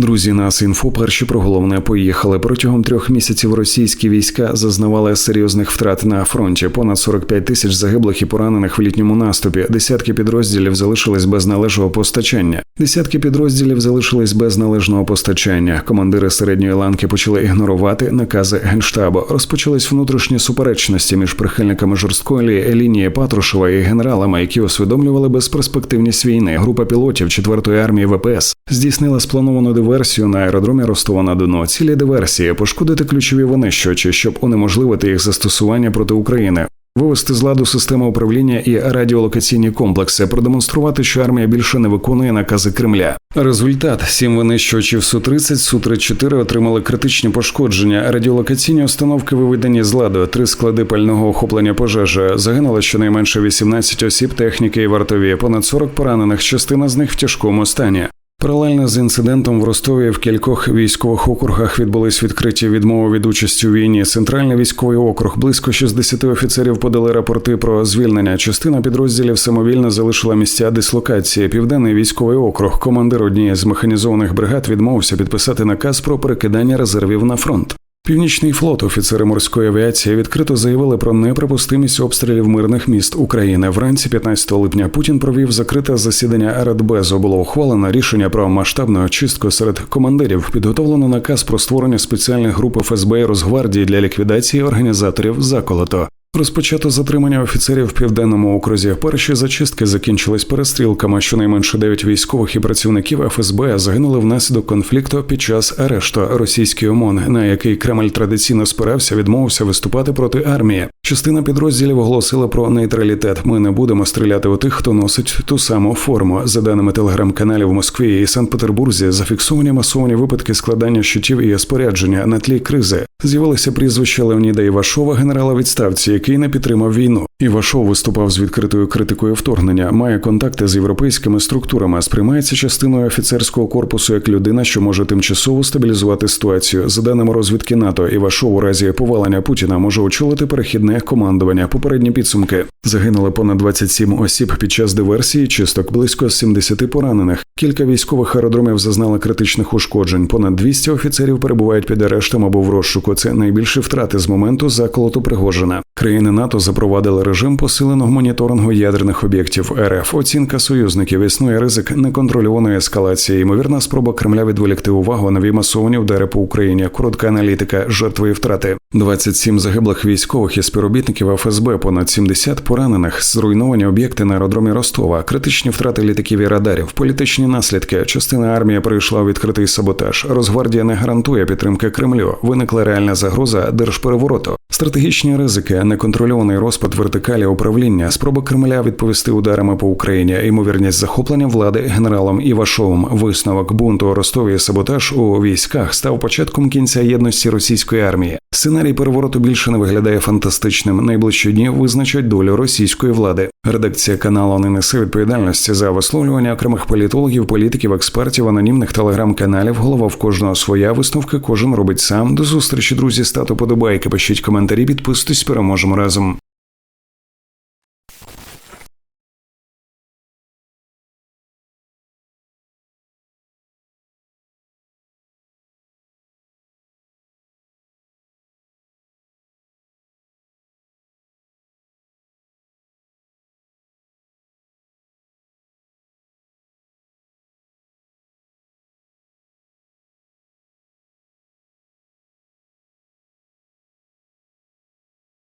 Друзі, нас інфо перші про головне поїхали. Протягом трьох місяців російські війська зазнавали серйозних втрат на фронті. Понад 45 тисяч загиблих і поранених в літньому наступі. Десятки підрозділів залишились без належного постачання. Десятки підрозділів залишились без належного постачання. Командири середньої ланки почали ігнорувати накази генштабу. Розпочались внутрішні суперечності між прихильниками жорсткої лінії Патрушева і генералами, які усвідомлювали безперспективність війни. Група пілотів 4-ї армії ВПС здійснила сплановану диверсію на аеродромі Ростова на Дону. Цілі диверсії пошкодити ключові винищувачі, щоб унеможливити їх застосування проти України. Вивести з ладу систему управління і радіолокаційні комплекси, продемонструвати, що армія більше не виконує накази Кремля. Результат: сім винищувачів су 30 су 34 отримали критичні пошкодження. Радіолокаційні установки виведені з ладу, три склади пального охоплення пожежі. Загинуло щонайменше 18 осіб, техніки і вартові. Понад 40 поранених. Частина з них в тяжкому стані. Паралельно з інцидентом в Ростові в кількох військових округах відбулись відкриті відмови від участі у війні. Центральний військовий округ близько 60 офіцерів подали рапорти про звільнення. Частина підрозділів самовільно залишила місця дислокації. Південний військовий округ, командир однієї з механізованих бригад, відмовився підписати наказ про перекидання резервів на фронт. Північний флот, офіцери морської авіації відкрито заявили про неприпустимість обстрілів мирних міст України. Вранці 15 липня Путін провів закрите засідання РДБЗу. Було ухвалено рішення про масштабну очистку серед командирів. Підготовлено наказ про створення спеціальних груп ФСБ і Росгвардії для ліквідації організаторів заколото. Розпочато затримання офіцерів в південному окрузі. Перші зачистки закінчились перестрілками. Щонайменше дев'ять військових і працівників ФСБ загинули внаслідок конфлікту під час арешту російської ОМОН, на який Кремль традиційно спирався, відмовився виступати проти армії. Частина підрозділів оголосила про нейтралітет. Ми не будемо стріляти у тих, хто носить ту саму форму. За даними телеграм-каналів в Москві і Санкт-Петербурзі, зафіксовані масовані випадки складання щитів і спорядження на тлі кризи. З'явилося прізвище Леоніда Івашова, генерала відставці, який не підтримав війну. Івашов виступав з відкритою критикою вторгнення, має контакти з європейськими структурами, сприймається частиною офіцерського корпусу як людина, що може тимчасово стабілізувати ситуацію. За даними розвідки НАТО, Івашов у разі повалення Путіна може очолити перехідне командування. Попередні підсумки загинули понад 27 осіб під час диверсії. Чисток близько 70 поранених. Кілька військових аеродромів зазнали критичних ушкоджень. Понад 200 офіцерів перебувають під арештом або в розшуку. Це найбільші втрати з моменту заколоту Пригожина. Країни НАТО запровадили режим посиленого моніторингу ядерних об'єктів РФ. Оцінка союзників існує ризик неконтрольованої ескалації. Ймовірна спроба Кремля відволікти увагу нові масовані удари по Україні. Коротка аналітика жертви і втрати. 27 загиблих військових і співробітників ФСБ, понад 70 поранених, зруйновані об'єкти на аеродромі Ростова, критичні втрати літаків і радарів, політичні наслідки. Частина армії прийшла у відкритий саботаж. Росгвардія не гарантує підтримки Кремлю. Виникла реальна загроза держперевороту. Стратегічні ризики, неконтрольований розпад вертикалі управління, спроба Кремля відповісти ударами по Україні, ймовірність захоплення влади генералом Івашовим, висновок бунту у Ростові саботаж у військах став початком кінця єдності російської армії. Сценарій перевороту більше не виглядає фантастичним. Найближчі дні визначать долю російської влади. Редакція каналу не несе відповідальності за висловлювання окремих політологів, політиків, експертів, анонімних телеграм-каналів. Голова в кожного своя висновка. Кожен робить сам. До зустрічі, друзі. Стату подобайки. Пишіть коментарі, підписуйтесь, переможемо разом.